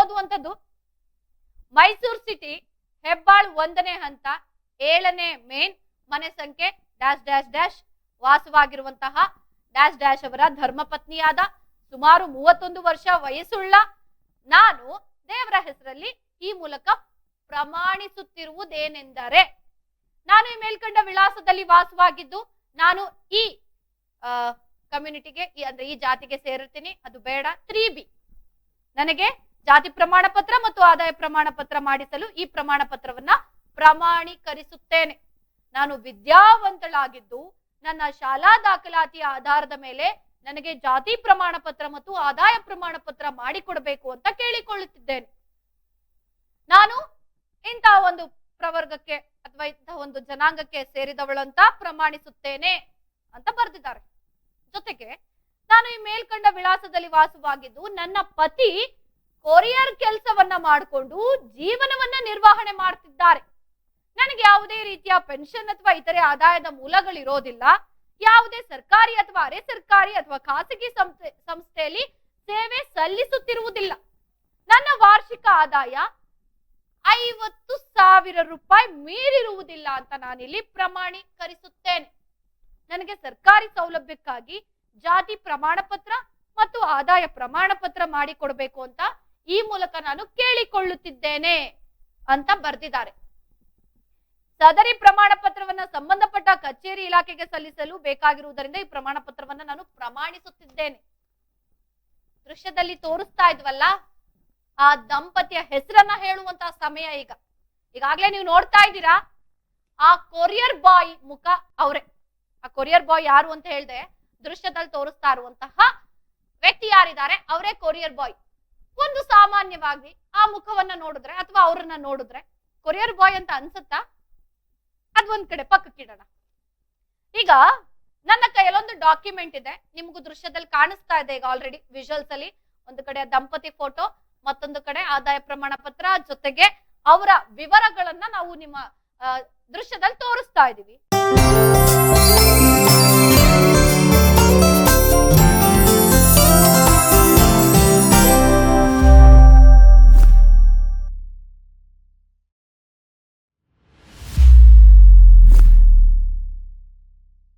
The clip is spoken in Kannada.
ಓದುವಂಥದ್ದು? ಮೈಸೂರು ಸಿಟಿ ಹೆಬ್ಬಾಳ್ ಒಂದನೇ ಹಂತ, ಏಳನೇ ಮೇನ್, ಮನೆ ಸಂಖ್ಯೆ ಡ್ಯಾಶ್ ಡ್ಯಾಶ್ ಡ್ಯಾಶ್ ವಾಸವಾಗಿರುವಂತಹ ಡ್ಯಾಶ್ ಡ್ಯಾಶ್ ಅವರ ಧರ್ಮಪತ್ನಿಯಾದ ಸುಮಾರು ಮೂವತ್ತೊಂದು ವರ್ಷ ವಯಸ್ಸುಳ್ಳ ನಾನು ದೇವರ ಹೆಸರಲ್ಲಿ ಈ ಮೂಲಕ ಪ್ರಮಾಣಿಸುತ್ತಿರುವುದೇನೆಂದರೆ, ನಾನು ಈ ಮೇಲ್ಕಂಡ ವಿಳಾಸದಲ್ಲಿ ವಾಸವಾಗಿದ್ದು, ನಾನು ಈ ಕಮ್ಯುನಿಟಿಗೆ ಅಂದ್ರೆ ಈ ಜಾತಿಗೆ ಸೇರಿರ್ತೀನಿ. ಅದು ಬೇಡ. Three B. ನನಗೆ ಜಾತಿ ಪ್ರಮಾಣ ಪತ್ರ ಮತ್ತು ಆದಾಯ ಪ್ರಮಾಣ ಪತ್ರ ಮಾಡಿಸಲು ಈ ಪ್ರಮಾಣ ಪತ್ರವನ್ನ ಪ್ರಮಾಣೀಕರಿಸುತ್ತೇನೆ. ನಾನು ವಿದ್ಯಾವಂತಳಾಗಿದ್ದು ನನ್ನ ಶಾಲಾ ದಾಖಲಾತಿಯ ಆಧಾರದ ಮೇಲೆ ನನಗೆ ಜಾತಿ ಪ್ರಮಾಣ ಪತ್ರ ಮತ್ತು ಆದಾಯ ಪ್ರಮಾಣ ಪತ್ರ ಮಾಡಿಕೊಡಬೇಕು ಅಂತ ಕೇಳಿಕೊಳ್ಳುತ್ತಿದ್ದೇನೆ. ನಾನು ಇಂತಹ ಒಂದು ಪ್ರವರ್ಗಕ್ಕೆ ಅಥವಾ ಇಂತಹ ಒಂದು ಜನಾಂಗಕ್ಕೆ ಸೇರಿದವಳಂತ ಪ್ರಮಾಣಿಸುತ್ತೇನೆ ಅಂತ ಬರೆದಿದ್ದಾರೆ. ಜೊತೆಗೆ ನಾನು ಈ ಮೇಲ್ಕಂಡ ವಿಳಾಸದಲ್ಲಿ ವಾಸವಾಗಿದ್ದು ನನ್ನ ಪತಿ ಕೊರಿಯರ್ ಕೆಲಸವನ್ನ ಮಾಡಿಕೊಂಡು ಜೀವನವನ್ನ ನಿರ್ವಹಣೆ ಮಾಡ್ತಿದ್ದಾರೆ. ನನಗೆ ಯಾವುದೇ ರೀತಿಯ ಪೆನ್ಷನ್ ಅಥವಾ ಇತರೆ ಆದಾಯದ ಮೂಲಗಳಿರೋದಿಲ್ಲ. ಯಾವುದೇ ಸರ್ಕಾರಿ ಅಥವಾ ಅರೆ ಸರ್ಕಾರಿ ಅಥವಾ ಖಾಸಗಿ ಸಂಸ್ಥೆ, ಸಂಸ್ಥೆಯಲ್ಲಿ ಸೇವೆ ಸಲ್ಲಿಸುತ್ತಿರುವುದಿಲ್ಲ. ನನ್ನ ವಾರ್ಷಿಕ ಆದಾಯ ಐವತ್ತು ಸಾವಿರ ರೂಪಾಯಿ ಮೀರಿರುವುದಿಲ್ಲ ಅಂತ ನಾನಿಲ್ಲಿ ಪ್ರಮಾಣೀಕರಿಸುತ್ತೇನೆ. ನನಗೆ ಸರ್ಕಾರಿ ಸೌಲಭ್ಯಕ್ಕಾಗಿ ಜಾತಿ ಪ್ರಮಾಣ ಪತ್ರ ಮತ್ತು ಆದಾಯ ಪ್ರಮಾಣ ಪತ್ರ ಮಾಡಿಕೊಡ್ಬೇಕು ಅಂತ ಈ ಮೂಲಕ ನಾನು ಕೇಳಿಕೊಳ್ಳುತ್ತಿದ್ದೇನೆ ಅಂತ ಬರೆದಿದ್ದಾರೆ. ಸದರಿ ಪ್ರಮಾಣ ಪತ್ರವನ್ನ ಸಂಬಂಧಪಟ್ಟ ಕಚೇರಿ ಇಲಾಖೆಗೆ ಸಲ್ಲಿಸಲು ಬೇಕಾಗಿರುವುದರಿಂದ ಈ ಪ್ರಮಾಣ ಪತ್ರವನ್ನ ನಾನು ಪ್ರಮಾಣಿಸುತ್ತಿದ್ದೇನೆ. ದೃಶ್ಯದಲ್ಲಿ ತೋರಿಸ್ತಾ ಇದ್ವಲ್ಲ, ಆ ದಂಪತಿಯ ಹೆಸರನ್ನ ಹೇಳುವಂತಹ ಸಮಯ ಈಗ. ಈಗಾಗ್ಲೇ ನೀವು ನೋಡ್ತಾ ಇದ್ದೀರಾ, ಆ ಕೊರಿಯರ್ ಬಾಯ್ ಮುಖ ಅವರೇ. ಆ ಕೊರಿಯರ್ ಬಾಯ್ ಯಾರು ಅಂತ ಹೇಳ್ದೆ, ದೃಶ್ಯದಲ್ಲಿ ತೋರಿಸ್ತಾ ಇರುವಂತಹ ವ್ಯಕ್ತಿ ಯಾರಿದ್ದಾರೆ, ಅವರೇ ಕೊರಿಯರ್ ಬಾಯ್. ಒಂದು ಸಾಮಾನ್ಯವಾಗಿ ಆ ಮುಖವನ್ನ ನೋಡಿದ್ರೆ ಅಥವಾ ಅವ್ರನ್ನ ನೋಡಿದ್ರೆ ಕೊರಿಯರ್ ಬಾಯ್ ಅಂತ ಅನ್ಸುತ್ತಾ? ಅದೊಂದ್ ಕಡೆ ಪಕ್ಕಕ್ಕಿಡೋಣ ಈಗ ನನ್ನ ಕೈಯಲ್ಲೊಂದು ಡಾಕ್ಯುಮೆಂಟ್ ಇದೆ. ನಿಮಗೂ ದೃಶ್ಯದಲ್ಲಿ ಕಾಣಿಸ್ತಾ ಇದೆ ಈಗ ಆಲ್ರೆಡಿ ವಿಜುವಲ್ಸ್ ಅಲ್ಲಿ. ಒಂದು ಕಡೆ ದಂಪತಿ ಫೋಟೋ ಮತ್ತೊಂದು ಕಡೆ ಆದಾಯ ಪ್ರಮಾಣ ಪತ್ರ, ಜೊತೆಗೆ ಅವರ ವಿವರಗಳನ್ನ ನಾವು ನಿಮ್ಮ ದೃಶ್ಯದಲ್ಲಿ ತೋರಿಸ್ತಾ ಇದೀವಿ.